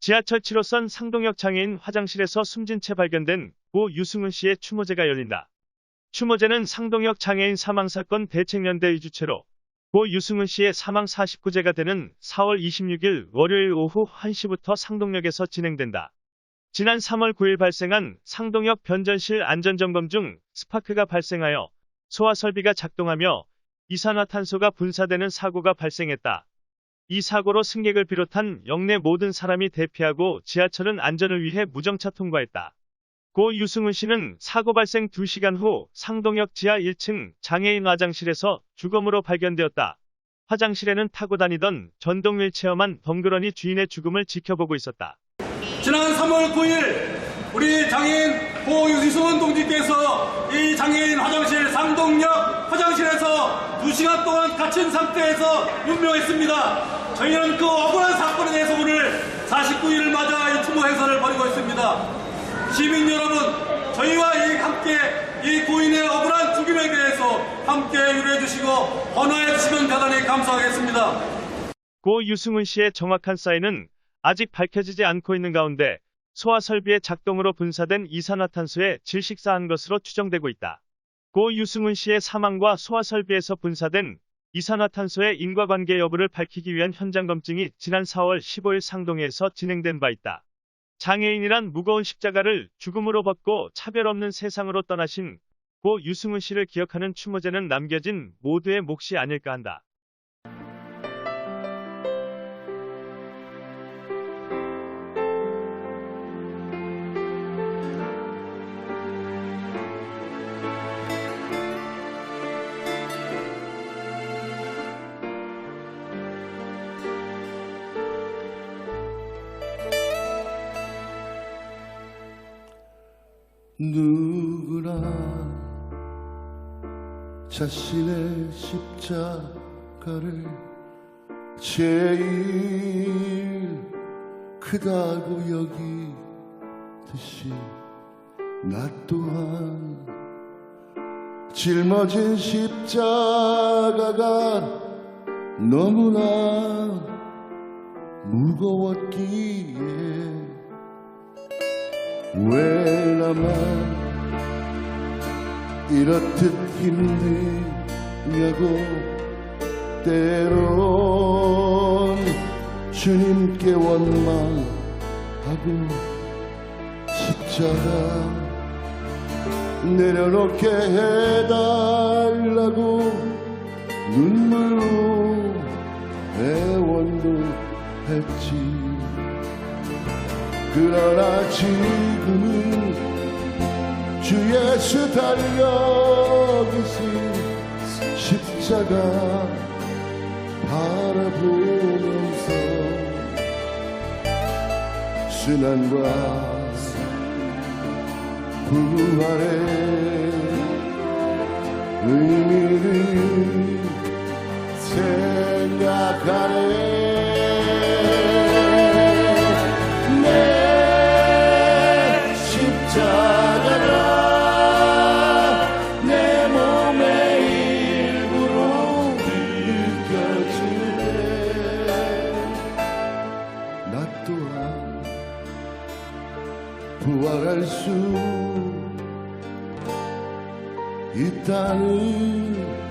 지하철 7호선 상동역 장애인 화장실에서 숨진 채 발견된 고 유승훈 씨의 추모제가 열린다. 추모제는 상동역 장애인 사망사건 대책연대 의주체로 고 유승훈 씨의 사망 49제가 되는 4월 26일 월요일 오후 1시부터 상동역에서 진행된다. 지난 3월 9일 발생한 상동역 변전실 안전점검 중 스파크가 발생하여 소화 설비가 작동하며 이산화탄소가 분사되는 사고가 발생했다. 이 사고로 승객을 비롯한 역내 모든 사람이 대피하고 지하철은 안전을 위해 무정차 통과했다. 고 유승훈 씨는 사고 발생 2시간 후 상동역 지하 1층 장애인 화장실에서 죽음으로 발견되었다. 화장실에는 타고 다니던 전동 휠체어만 덩그러니 주인의 죽음을 지켜보고 있었다. 지난 3월 9일 우리 장애인 고 유승원 동지께서 이 장애인 화장실 상동역 화장실에서 2시간 동안 갇힌 상태에서 운명했습니다. 저희는 그 억울한 사건에 대해서 오늘 49일을 맞아 이 추모 행사를 벌이고 있습니다. 시민 여러분, 저희와 이 함께 이 고인의 억울한 죽임에 대해서 함께 유로해 주시고 헌화해 주시면 대단히 감사하겠습니다. 고 유승훈 씨의 정확한 사인은 아직 밝혀지지 않고 있는 가운데 소화 설비의 작동으로 분사된 이산화탄소에 질식사한 것으로 추정되고 있다. 고 유승훈 씨의 사망과 소화 설비에서 분사된 이산화탄소의 인과관계 여부를 밝히기 위한 현장 검증이 지난 4월 15일 상동에서 진행된 바 있다. 장애인이란 무거운 십자가를 죽음으로 벗고 차별 없는 세상으로 떠나신 고 유승훈 씨를 기억하는 추모제는 남겨진 모두의 몫이 아닐까 한다. 누구나 자신의 십자가를 제일 크다고 여기듯이 나 또한 짊어진 십자가가 너무나 무거웠기에 왜 나만 이렇듯 힘드냐고 때론 주님께 원망하고 십자가 내려놓게 해달라고 눈물로 애원도 했지 그러나 지금은 주 예수 달려 계신 십자가 바라보면서 순환과 부활의 의미를 생각하네 나 또한 부활할 수 있다는 믿음